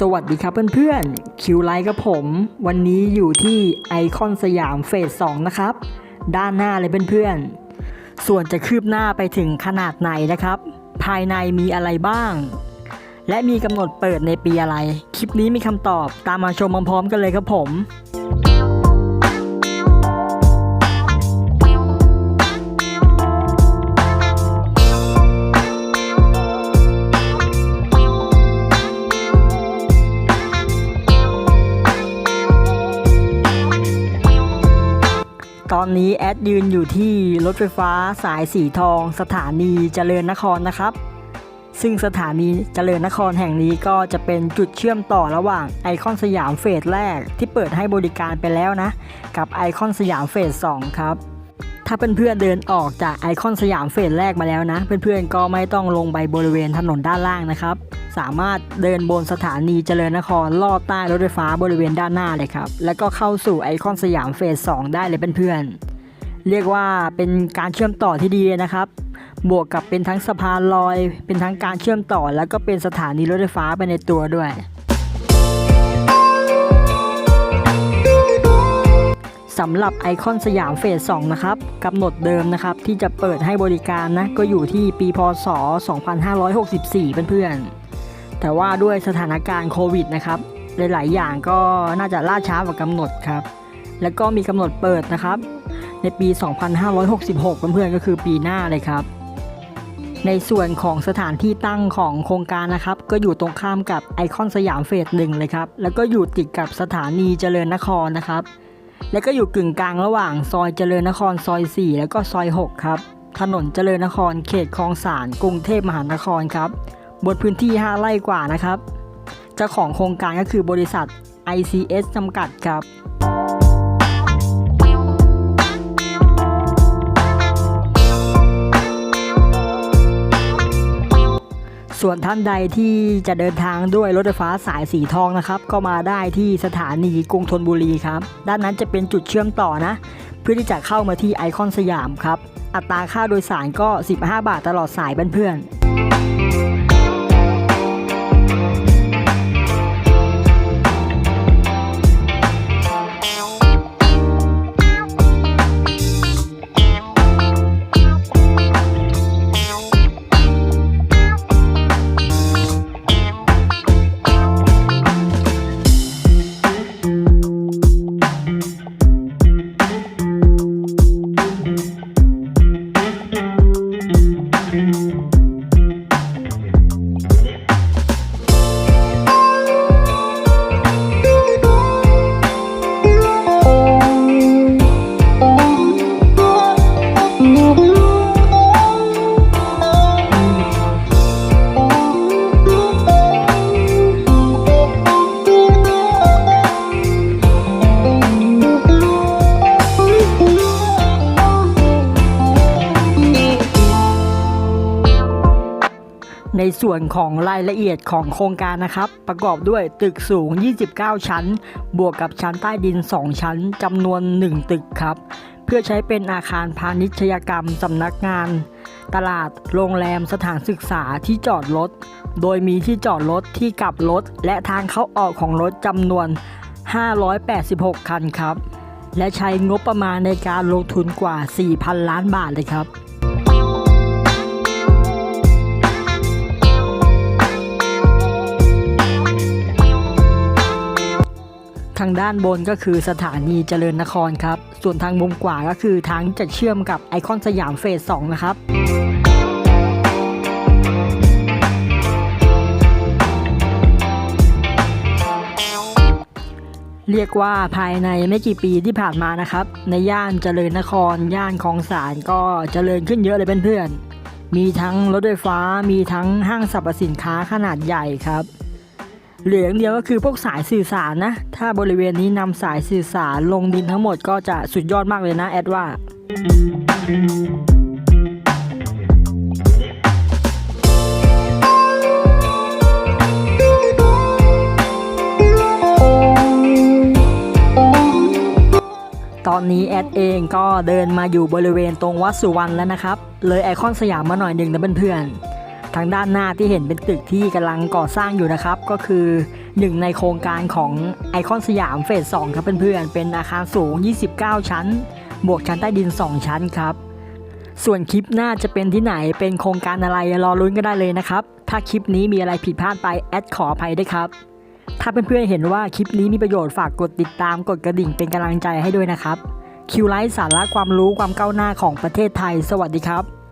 สวัสดีครับเพื่อนๆ คิวไลท์กับผม วันนี้อยู่ที่ไอคอนสยามเฟส 2 นะครับ ด้านหน้าเลยเพื่อนๆ ส่วนจะคืบหน้าไปถึงขนาดไหนนะครับ ภายในมีอะไรบ้าง และมีกำหนดเปิดในปีอะไร คลิปนี้มีคำตอบตามมาชมพร้อมๆกันเลยครับผม ตอนนี้แอดยืนอยู่ที่รถไฟฟ้าสายสีทอง สถานีเจริญนครนะครับ ซึ่งสถานีเจริญนครแห่งนี้ก็จะเป็นจุดเชื่อมต่อระหว่างไอคอนสยามเฟสแรกที่เปิดให้บริการไปแล้วนะ กับไอคอนสยามเฟส2ครับ ถ้าเพื่อนๆเดินออกจากไอคอนสยามเฟสแรกมาแล้วนะ เพื่อนๆก็ไม่ต้องลงไปบริเวณถนนด้านล่างนะครับ สามารถเดินบนสถานีเจริญนครลอดใต้รถไฟฟ้าบริเวณด้านหน้าเลยครับ แล้วก็เข้าสู่ไอคอนสยามเฟส2ได้เลยเพื่อนๆ เรียกว่าเป็นการเชื่อมต่อที่ดีนะครับ บวกกับเป็นทั้งสะพานลอย เป็นทั้งการเชื่อมต่อ แล้วก็เป็นสถานีรถไฟฟ้าไปในตัวด้วย สำหรับไอคอนสยามเฟส2นะครับกำหนดเดิมนะครับที่จะเปิดให้บริการนะก็อยู่ที่ปีพศ 2564 เพื่อนๆ แต่ว่าด้วยสถานการณ์โควิดนะครับหลายๆอย่างก็น่าจะล่าช้ากว่ากำหนดครับ แล้วก็มีกำหนดเปิดนะครับ ในปี 2566 เพื่อนๆ ก็คือปีหน้าเลยครับ ในส่วนของสถานที่ตั้งของโครงการนะครับ ก็อยู่ตรงข้ามกับไอคอนสยามเฟสหนึ่งเลยครับ แล้วก็อยู่ติดกับสถานีเจริญนครนะครับ แล้วก็อยู่กึ่งกลางระหว่างซอยเจริญนครซอย 4 แล้วก็ซอย 6 ครับ ถนนเจริญนครเขตคลองสานกรุงเทพมหานครครับบนพื้นที่ 5 ไร่กว่านะครับเจ้าของโครงการก็คือบริษัท ICS จำกัดครับ ส่วนท่านใดที่จะเดินทางด้วยรถไฟฟ้าสายสีทองนะครับ ก็มาได้ที่สถานีกรุงธนบุรีครับ ด้านนั้นจะเป็นจุดเชื่อมต่อนะ เพื่อที่จะเข้ามาที่ไอคอนสยามครับ อัตราค่าโดยสารก็ 15 บาทตลอดสายเพื่อนๆ ในส่วนของรายละเอียดของโครงการนะครับ ประกอบด้วยตึกสูง 29 ชั้น บวกกับชั้นใต้ดิน 2 ชั้นจำนวน 1 ตึกครับ เพื่อใช้เป็นอาคารพาณิชยกรรมสำนักงาน ตลาด โรงแรมสถานศึกษาที่จอดรถ โดยมีที่จอดรถที่กลับรถ และทางเข้าออกของรถจำนวน 586 คันครับ และใช้งบประมาณในการลงทุนกว่า 4,000 ล้านบาทเลยครับางด้านบนก็คือสถานีเจริญนครครับ ส่วนทางมุมขวาก็คือทางจะเชื่อมกับไอคอนสยามเฟส 2 นะครับเรียกว่าภายในไม่กี่ปีที่ผ่านมานะครับ ในย่านเจริญนคร ย่านคลองสานก็เจริญขึ้นเยอะเลยเพื่อนๆมีทั้งรถไฟฟ้ามีทั้งห้างสรรพสินค้าขนาดใหญ่ครับ เหลืออย่างเดียวก็คือพวกสายสื่อสารนะ ถ้าบริเวณนี้นำสายสื่อสารลงดินทั้งหมดก็จะสุดยอดมากเลยนะแอดว่าตอนนี้แอดเองก็เดินมาอยู่บริเวณตรงวัดสุวรรณแล้วนะครับ เลยไอคอนสยามมาหน่อยหนึ่งนะเพื่อนๆ ทางด้านหน้าที่เห็นเป็นตึกที่กำลังก่อสร้างอยู่นะครับ ก็คือหนึ่งในโครงการของไอคอนสยามเฟส 2 ครับเพื่อนๆ เป็นอาคารสูง 29 ชั้น บวกชั้นใต้ดิน 2 ชั้นครับ ส่วนคลิปหน้าจะเป็นที่ไหนเป็นโครงการอะไรรอลุ้นก็ได้เลยนะครับ ถ้าคลิปนี้มีอะไรผิดพลาดไปแอดขออภัยด้วยครับ ถ้าเพื่อนๆเห็นว่าคลิปนี้มีประโยชน์ฝากกดติดตามกดกระดิ่งเป็นกำลังใจให้ด้วยนะครับคิวไลท์สาระความรู้ความก้าวหน้าของประเทศไทย สวัสดีครับ